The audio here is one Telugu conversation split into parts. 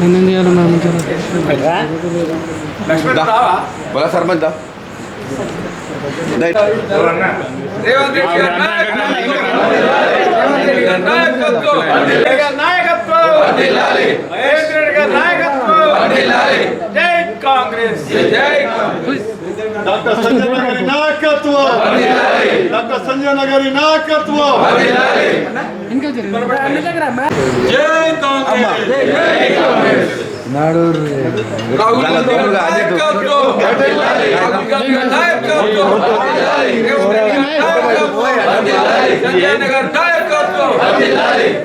నేనేం చేయాలి. బోలా సర్పంచ్ నాయకత్వం. నాయకత్వం. కాంగ్రెస్. జై కాంగ్రెస్. డాక్టర్ సంజయ్ గారి నాయకత్వం. డాక్టర్ సంజయ్ గారి నాయకత్వం. ఇంకా జై కాంగ్రెస్.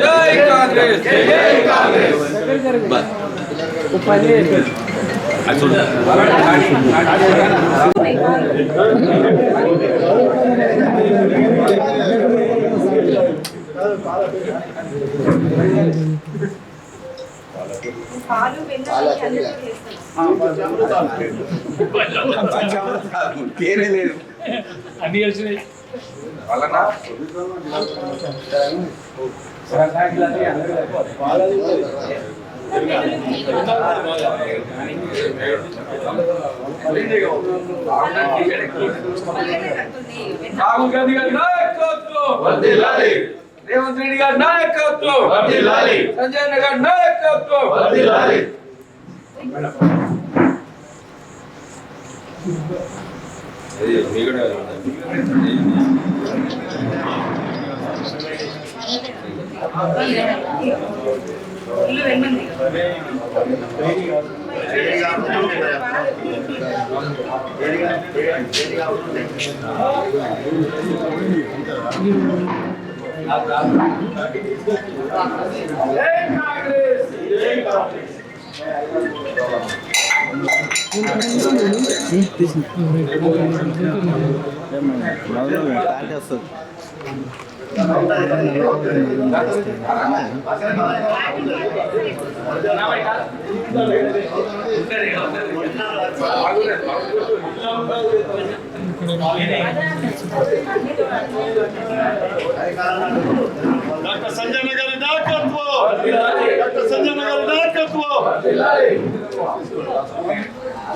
జై కాంగ్రెస్. జై కాంగ్రెస్. పాలు వెళ్ళాలి అందరికీ చేస్తాం పేరే వాళ్ళ రాహుల్ గాంధీ గారి నాయకత్వం రేవంత్ రెడ్డి గారి నాయకత్వం సంజయ్ అన్న గారి నాయకత్వం ఇల్లు వెళ్ళండి డాక్టర్ సంజయ్ గారి నాయకత్వం డాక్టర్ సంజయ్ గారి నాయకత్వం రేవంత్ రెడ్డి గారి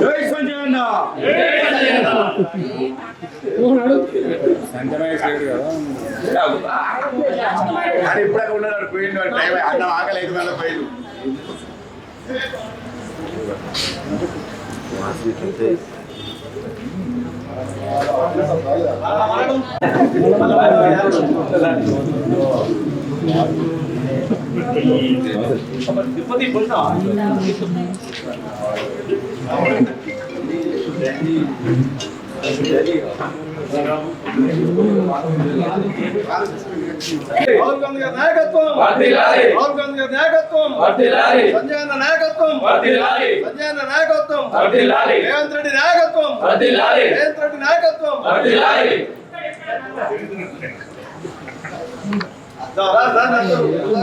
జై సంజయ్ అన్న అది ఇప్పుడే ఉన్నాడు పోయిండు టైం అన్నం ఆకలి ఐదు వేల పోయిండు రాహుల్ గాంధీ గారి నాయకత్వం వర్ధిల్లాలి. రాహుల్ గాంధీ గారి నాయకత్వం వర్ధిల్లాలి. సంజయ్ అన్న నాయకత్వం వర్ధిల్లాలి. సంజయ్ అన్న నాయకత్వం వర్ధిల్లాలి. రేవంత్ రెడ్డి నాయకత్వం వర్ధిల్లాలి. రేవంత్ రెడ్డి నాయకత్వం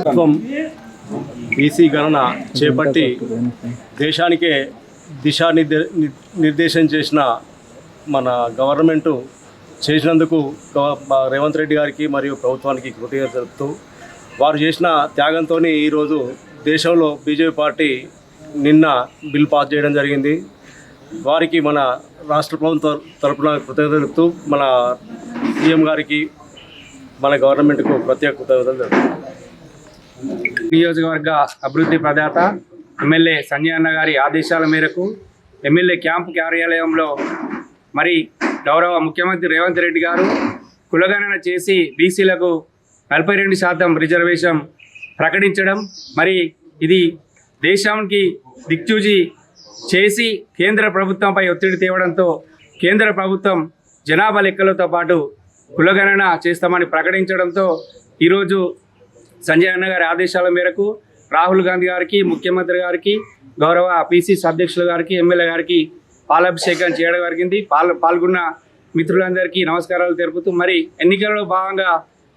ప్రభుత్వం బీసీ గణన చేపట్టి దేశానికే దిశానిర్దే ని- నిర్దేశం చేసిన మన గవర్నమెంటు చేసినందుకు రేవంత్ రెడ్డి గారికి మరియు ప్రభుత్వానికి కృతజ్ఞత తెలుపుతూ వారు చేసిన త్యాగంతో ఈరోజు దేశంలో బీజేపీ పార్టీ నిన్న బిల్ పాస్ చేయడం జరిగింది. వారికి మన రాష్ట్ర ప్రభుత్వం తరపున కృతజ్ఞత తెలుపుతూ మన సీఎం గారికి మన గవర్నమెంట్కు ప్రత్యేక కృతజ్ఞతలు తెలుపుతున్నాం. నియోజకవర్గ అభివృద్ధి ప్రదాత ఎమ్మెల్యే సంజయ్ అన్న గారి ఆదేశాల మేరకు ఎమ్మెల్యే క్యాంపు కార్యాలయంలో మరి గౌరవ ముఖ్యమంత్రి రేవంత్ రెడ్డి గారు కులగణన చేసి బీసీలకు నలభై రెండు శాతం రిజర్వేషన్ ప్రకటించడం మరి ఇది దేశానికి దిక్చూచి చేసి కేంద్ర ప్రభుత్వంపై ఒత్తిడి తేవడంతో కేంద్ర ప్రభుత్వం జనాభా లెక్కలతో పాటు కులగణన చేస్తామని ప్రకటించడంతో ఈరోజు సంజయ్ అన్న గారి ఆదేశాల మేరకు రాహుల్ గాంధీ గారికి ముఖ్యమంత్రి గారికి గౌరవ పిసిసి అధ్యక్షుల గారికి ఎమ్మెల్యే గారికి పాలాభిషేకం చేయడం జరిగింది. పాల్ పాల్గొన్న మిత్రులందరికీ నమస్కారాలు తెలుపుతూ మరి ఎన్నికల్లో భాగంగా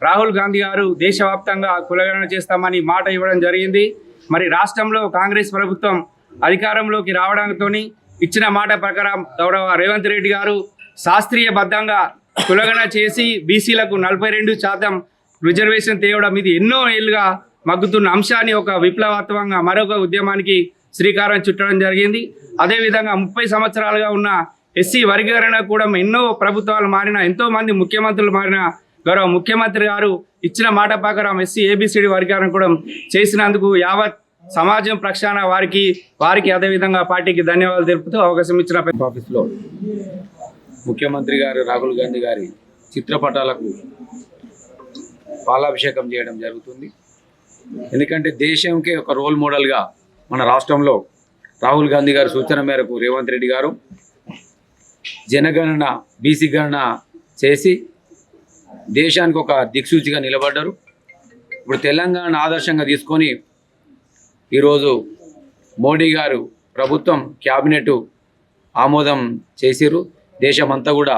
రాహుల్ గాంధీ గారు దేశవ్యాప్తంగా కులగణన చేస్తామని మాట ఇవ్వడం జరిగింది. మరి రాష్ట్రంలో కాంగ్రెస్ ప్రభుత్వం అధికారంలోకి రావడంతో ఇచ్చిన మాట ప్రకారం గౌరవ రేవంత్ రెడ్డి గారు శాస్త్రీయబద్ధంగా కులగణన చేసి బీసీలకు నలభై రెండు శాతం రిజర్వేషన్ తేవడం ఇది ఎన్నో ఏళ్ళుగా మగ్గుతున్న అంశాన్ని ఒక విప్లవాత్మకంగా మరొక ఉద్యమానికి శ్రీకారం చుట్టడం జరిగింది. అదేవిధంగా ముప్పై సంవత్సరాలుగా ఉన్న ఎస్సీ వర్గీకరణ కూడా ఎన్నో ప్రభుత్వాలు మారిన ఎంతో మంది ముఖ్యమంత్రులు మారిన గౌరవ ముఖ్యమంత్రి గారు ఇచ్చిన మాట ప్రకారం ఎస్సీ ఏబిసిడి వర్గీకరణ కూడా చేసినందుకు యావత్ సమాజం ప్రక్షాళన వారికి వారికి అదేవిధంగా పార్టీకి ధన్యవాదాలు తెలుపుతూ అవకాశం ఇచ్చిన ఆఫీస్లో ముఖ్యమంత్రి గారు రాహుల్ గాంధీ గారి చిత్రపటాలకు పాలాభిషేకం చేయడం జరుగుతుంది. ఎందుకంటే దేశంకే ఒక రోల్ మోడల్గా మన రాష్ట్రంలో రాహుల్ గాంధీ గారి సూచన మేరకు రేవంత్ రెడ్డి గారు జనగణన బీసీ గణన చేసి దేశానికి ఒక దిక్సూచిగా నిలబడ్డారు. ఇప్పుడు తెలంగాణ ఆదర్శంగా తీసుకొని ఈరోజు మోడీ గారు ప్రభుత్వం క్యాబినెట్ ఆమోదం చేసిరు దేశమంతా కూడా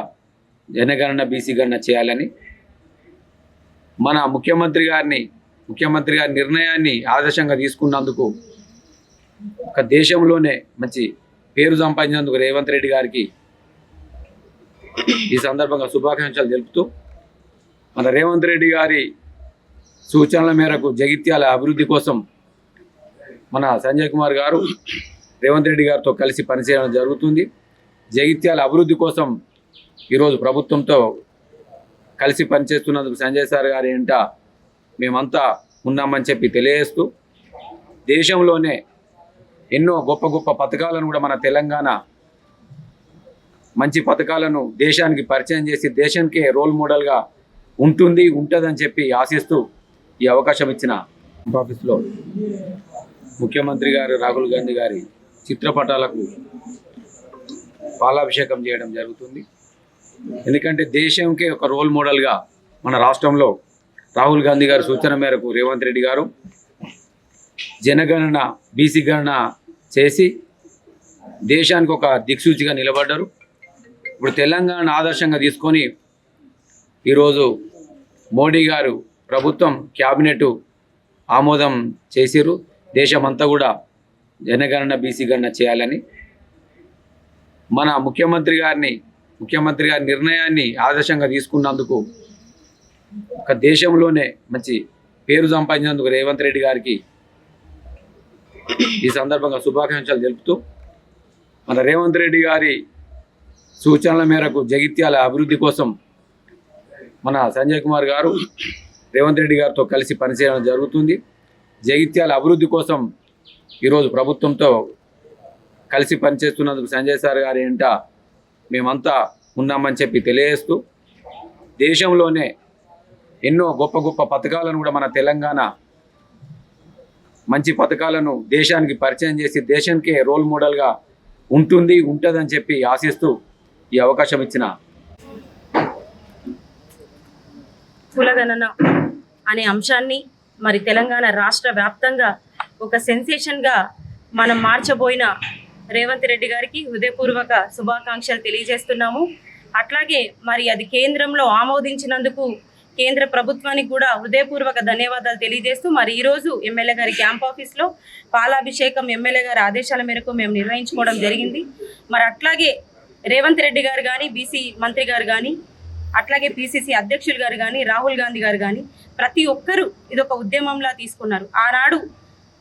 జనగణన బీసీ గణన చేయాలని మన ముఖ్యమంత్రి గారిని ముఖ్యమంత్రి గారి నిర్ణయాన్ని ఆదర్శంగా తీసుకున్నందుకు ఒక దేశంలోనే మంచి పేరు సంపాదించినందుకు రేవంత్ రెడ్డి గారికి ఈ సందర్భంగా శుభాకాంక్షలు తెలుపుతూ మన రేవంత్ రెడ్డి గారి సూచనల మేరకు జగిత్యాల అభివృద్ధి కోసం మన సంజయ్ కుమార్ గారు రేవంత్ రెడ్డి గారితో కలిసి పనిచేయడం జరుగుతుంది. జగిత్యాల అభివృద్ధి కోసం ఈరోజు ప్రభుత్వంతో కలిసి పనిచేస్తున్నందుకు సంజయ్ సార్ గారి ఏంట మేమంతా ఉన్నామని చెప్పి తెలియజేస్తూ దేశంలోనే ఎన్నో గొప్ప గొప్ప పథకాలను కూడా మన తెలంగాణ మంచి పథకాలను దేశానికి పరిచయం చేసి దేశానికే రోల్ మోడల్గా ఉంటుంది ఉంటుందని చెప్పి ఆశిస్తూ ఈ అవకాశం ఇచ్చిన ఆఫీస్లో ముఖ్యమంత్రి గారు రాహుల్ గాంధీ గారి చిత్రపటాలకు పాలాభిషేకం చేయడం జరుగుతుంది. ఎందుకంటే దేశంకే ఒక రోల్ మోడల్గా మన రాష్ట్రంలో రాహుల్ గాంధీ గారి సూచన మేరకు రేవంత్ రెడ్డి గారు జనగణన బీసీ గణన చేసి దేశానికి ఒక దిక్సూచిగా నిలబడ్డారు. ఇప్పుడు తెలంగాణ ఆదర్శంగా తీసుకొని ఈరోజు మోడీ గారు ప్రభుత్వం క్యాబినెట్ ఆమోదం చేసిరు దేశమంతా కూడా జనగణన బీసీ గణన చేయాలని మన ముఖ్యమంత్రి గారిని ముఖ్యమంత్రి గారి నిర్ణయాన్ని ఆదర్శంగా తీసుకున్నందుకు ఒక దేశంలోనే మంచి పేరు సంపాదించినందుకు రేవంత్ రెడ్డి గారికి ఈ సందర్భంగా శుభాకాంక్షలు తెలుపుతూ మన రేవంత్ రెడ్డి గారి సూచనల మేరకు జగిత్యాల అభివృద్ధి కోసం మన సంజయ్ కుమార్ గారు రేవంత్ రెడ్డి గారితో కలిసి పనిచేయడం జరుగుతుంది. జగిత్యాల అభివృద్ధి కోసం ఈరోజు ప్రభుత్వంతో కలిసి పనిచేస్తున్నందుకు సంజయ్ సార్ గారి ఎంట మేమంతా ఉన్నామని చెప్పి తెలియజేస్తూ దేశంలోనే ఎన్నో గొప్ప గొప్ప పథకాలను కూడా మన తెలంగాణ మంచి పథకాలను దేశానికి పరిచయం చేసి దేశానికే రోల్ మోడల్గా ఉంటుంది ఉంటుందని చెప్పి ఆశిస్తూ ఈ అవకాశం ఇచ్చిన కులగణన అనే అంశాన్ని మరి తెలంగాణ రాష్ట్ర వ్యాప్తంగా ఒక సెన్సేషన్గా మనం మార్చబోయిన రేవంత్ రెడ్డి గారికి హృదయపూర్వక శుభాకాంక్షలు తెలియజేస్తున్నాము. అట్లాగే మరి అది కేంద్రంలో ఆమోదించినందుకు కేంద్ర ప్రభుత్వానికి కూడా హృదయపూర్వక ధన్యవాదాలు తెలియజేస్తూ మరి ఈరోజు ఎమ్మెల్యే గారి క్యాంప్ ఆఫీస్లో పాలాభిషేకం ఎమ్మెల్యే గారి ఆదేశాల మేరకు మేము నిర్వహించుకోవడం జరిగింది. మరి అట్లాగే రేవంత్ రెడ్డి గారు కానీ బీసీ మంత్రి గారు కానీ అట్లాగే పిసిసి అధ్యక్షులు గారు కానీ రాహుల్ గాంధీ గారు కానీ ప్రతి ఒక్కరూ ఇదొక ఉద్యమంలా తీసుకున్నారు. ఆనాడు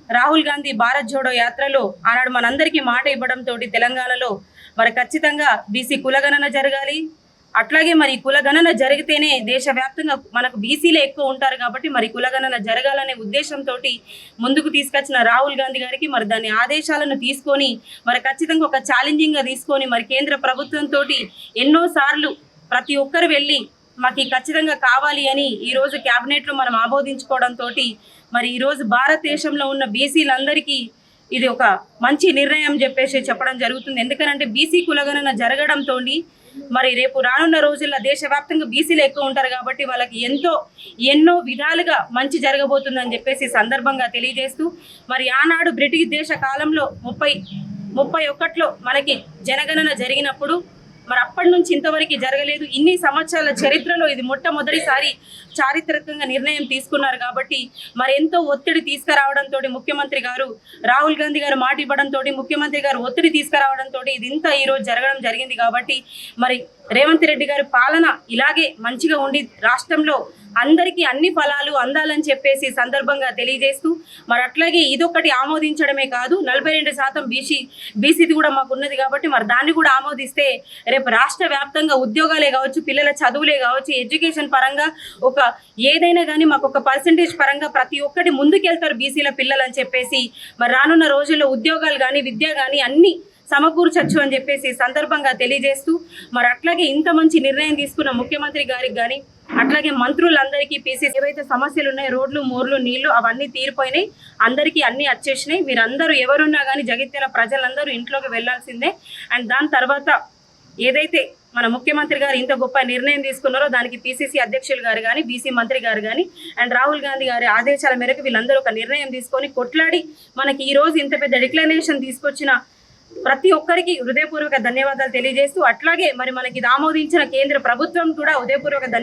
రాహుల్ గాంధీ భారత్ జోడో యాత్రలో ఆనాడు మనందరికీ మాట ఇవ్వడంతో తెలంగాణలో మరి ఖచ్చితంగా బీసీ కులగణన జరగాలి. అట్లాగే మరి కులగణన జరిగితేనే దేశవ్యాప్తంగా మనకు బీసీలే ఎక్కువ ఉంటారు కాబట్టి మరి కులగణన జరగాలనే ఉద్దేశంతో ముందుకు తీసుకొచ్చిన రాహుల్ గాంధీ గారికి మరి దాని ఆదేశాలను తీసుకొని మరి ఖచ్చితంగా ఒక ఛాలెంజింగ్గా తీసుకొని మరి కేంద్ర ప్రభుత్వంతో ఎన్నోసార్లు ప్రతి ఒక్కరు వెళ్ళి మాకు ఖచ్చితంగా కావాలి అని ఈరోజు క్యాబినెట్లో మనం ఆమోదించుకోవడంతో మరి ఈరోజు భారతదేశంలో ఉన్న బీసీలందరికీ ఇది ఒక మంచి నిర్ణయం చెప్పేసి చెప్పడం జరుగుతుంది. ఎందుకనంటే బీసీ కులగణన జరగడంతో మరి రేపు రానున్న రోజుల్లో దేశవ్యాప్తంగా బీసీలు ఎక్కువ ఉంటారు కాబట్టి వాళ్ళకి ఎంతో ఎన్నో విధాలుగా మంచి జరగబోతుందని చెప్పేసి సందర్భంగా తెలియజేస్తూ మరి ఆనాడు బ్రిటిష్ దేశ కాలంలో ముప్పై ముప్పై ఒకటిలో మనకి జనగణన జరిగినప్పుడు మరి అప్పటి నుంచి ఇంతవరకు జరగలేదు. ఇన్ని సంవత్సరాల చరిత్రలో ఇది మొట్టమొదటిసారి చారిత్రకంగా నిర్ణయం తీసుకున్నారు కాబట్టి మరి ఎంతో ఒత్తిడి తీసుకురావడంతో ముఖ్యమంత్రి గారు రాహుల్ గాంధీ గారు మాట ఇవ్వడంతో ముఖ్యమంత్రి గారు ఒత్తిడి తీసుకురావడంతో ఇది ఇంత జరగడం జరిగింది కాబట్టి మరి రేవంత్ రెడ్డి గారి పాలన ఇలాగే మంచిగా ఉండి రాష్ట్రంలో అందరికీ అన్ని ఫలాలు అందాలని చెప్పేసి సందర్భంగా తెలియజేస్తూ మరి అట్లాగే ఇదొకటి ఆమోదించడమే కాదు నలభై రెండు శాతం బీసీ బీసీది కూడా మాకు ఉన్నది కాబట్టి మరి దాన్ని కూడా ఆమోదిస్తే రేపు రాష్ట్ర వ్యాప్తంగా ఉద్యోగాలే కావచ్చు పిల్లల చదువులే కావచ్చు ఎడ్యుకేషన్ పరంగా ఒక ఏదైనా కానీ మాకు ఒక పర్సంటేజ్ పరంగా ప్రతి ఒక్కటి ముందుకెళ్తారు బీసీల పిల్లలు అని చెప్పేసి మరి రానున్న రోజుల్లో ఉద్యోగాలు కానీ విద్య కానీ అన్ని సమకూర్చచ్చు అని చెప్పేసి సందర్భంగా తెలియజేస్తూ మరి అట్లాగే ఇంత మంచి నిర్ణయం తీసుకున్న ముఖ్యమంత్రి గారికి కానీ అట్లాగే మంత్రులందరికీ పీసీసీ ఏవైతే సమస్యలు ఉన్నాయో రోడ్లు మోర్లు నీళ్ళు అవన్నీ తీరిపోయినాయి అందరికీ అన్నీ వచ్చేసినాయి మీరందరూ ఎవరున్నా కానీ జగిత్యాల ప్రజలందరూ ఇంట్లోకి వెళ్ళాల్సిందే. అండ్ దాని తర్వాత ఏదైతే మన ముఖ్యమంత్రి గారు ఇంత గొప్ప నిర్ణయం తీసుకున్నారో దానికి పిసిసి అధ్యక్షులు గారు కానీ బీసీ మంత్రి గారు కానీ అండ్ రాహుల్ గాంధీ గారి ఆదేశాల మేరకు వీళ్ళందరూ ఒక నిర్ణయం తీసుకొని కొట్లాడి మనకి ఈ రోజు ఇంత పెద్ద డిక్లరేషన్ తీసుకొచ్చిన ప్రతి ఒక్కరికి హృదయపూర్వక ధన్యవాదాలు తెలియజేస్తూ అట్లాగే మరి మనకి ఆమోదించిన కేంద్ర ప్రభుత్వం కూడా హృదయపూర్వక